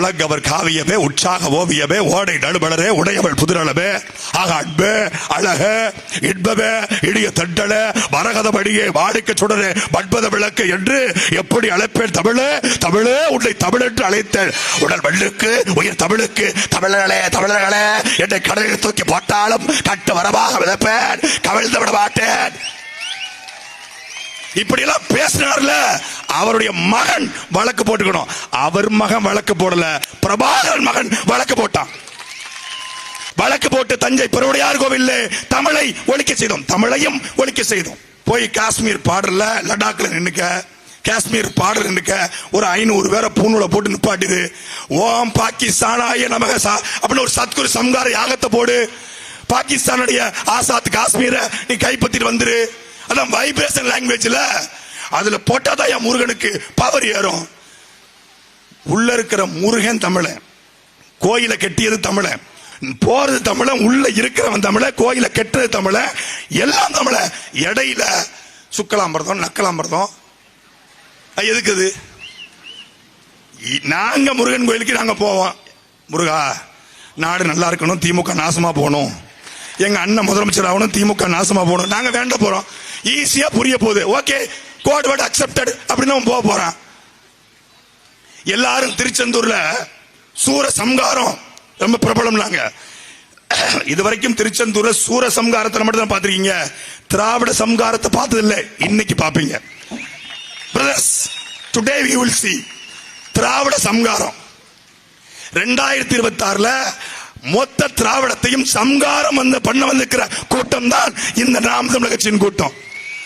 உலகவர் காவியமே உற்சாக ஓவியமே ஓடை நடுமலரே உடையவள் புதிரளமே ஆக அன்பு அழக இன்பமே இடிய தண்டல மரகதமடியே வாடிக்க சுடரே மண்பத விளக்கு என்று எப்படி அழைப்பேன் தமிழே? தமிழே உன்னை தமிழ் என்று அழைத்தேன். உடல் மண்ணுக்கு உயிர் தமிழுக்கு தமிழர்களே தமிழர்களே என்னை கடலில் தூக்கி போட்டாலும் கட்டு வரமாக விதப்பேன். கவிழ்ந்து விட மாட்டேன். இப்படி எல்லாம் பேசினார்ல அவருடைய மகன் வழக்கு போட்டுக்கணும். அவர் மகன் வழக்கு போடல. பிரபாகரன் மகன் வழக்கு போட்டான். வழக்கு போட்டு தஞ்சை பெருவுடையார் கோவில் தமிழை ஒழிக்க செய்தோம். தமிழையும் ஒழிக்க செய்தோம். போய் காஷ்மீர் பாடல லடாக்ல நின்னுக்க காஷ்மீர் பாடல் நின்னுக்க ஒரு ஐநூறு பேரை பூணூல போட்டு நிப்பாட்டுது. ஓம் பாகிஸ்தானாய நமக சா அப்படின்னு ஒரு சத்குரு சம்கார யாகத்தை போடு. பாகிஸ்தானுடைய ஆசாத் காஷ்மீரை நீ கைப்பற்றிட்டு வந்துரு. அதான் வைப்ரேஷன் லாங்குவேஜ்ல அதுல போட்டாதான் என் முருகனுக்கு பவர் ஏறும். உள்ள இருக்கிற முருகன் தமிழன் கோயிலை கெட்டியது தமிழன் போறது தமிழன் உள்ள இருக்கிறவன் தமிழ கோயிலை கெட்டது தமிழ. எல்லாம் தமிழ. இடையில சுக்கலாம்பரதம் நக்கலாம்பரதம். அது எதுக்குது நாங்க முருகன் கோயிலுக்கு நாங்க போவோம். முருகா நாடு நல்லா இருக்கணும் திமுக நாசமா போகணும். எங்க அண்ணன் முதலமைச்சர் ஆகணும் திமுக நாசமா போகணும். நாங்க வேண்ட போறோம். ஈஸியா புரிய போகுது. ஓகே கோட் வேர்ட் அக்செப்டட் அப்படின்னு அவன் போக போறான். எல்லாரும் திருச்செந்தூர்ல சூர சம்காரம் ரொம்ப பிரபலம் நாங்க இது இதுவரைக்கும் திருச்செந்தூர்ல சூர சம்காரத்தை மட்டும் தான் பாத்திருக்கீங்க திராவிட சம்காரத்தை பார்த்தது இல்லை இன்னைக்கு பாப்பீங்க brothers today we will see திராவிட சம்காரம். ரெண்டாயிரத்தி இருபத்தி ஆறுல மொத்த திராவிடத்தையும் சம்காரம் வந்து பண்ண வந்திருக்கிற கூட்டம் தான் இந்த நாம் தமிழக கட்சியின் கூட்டம்.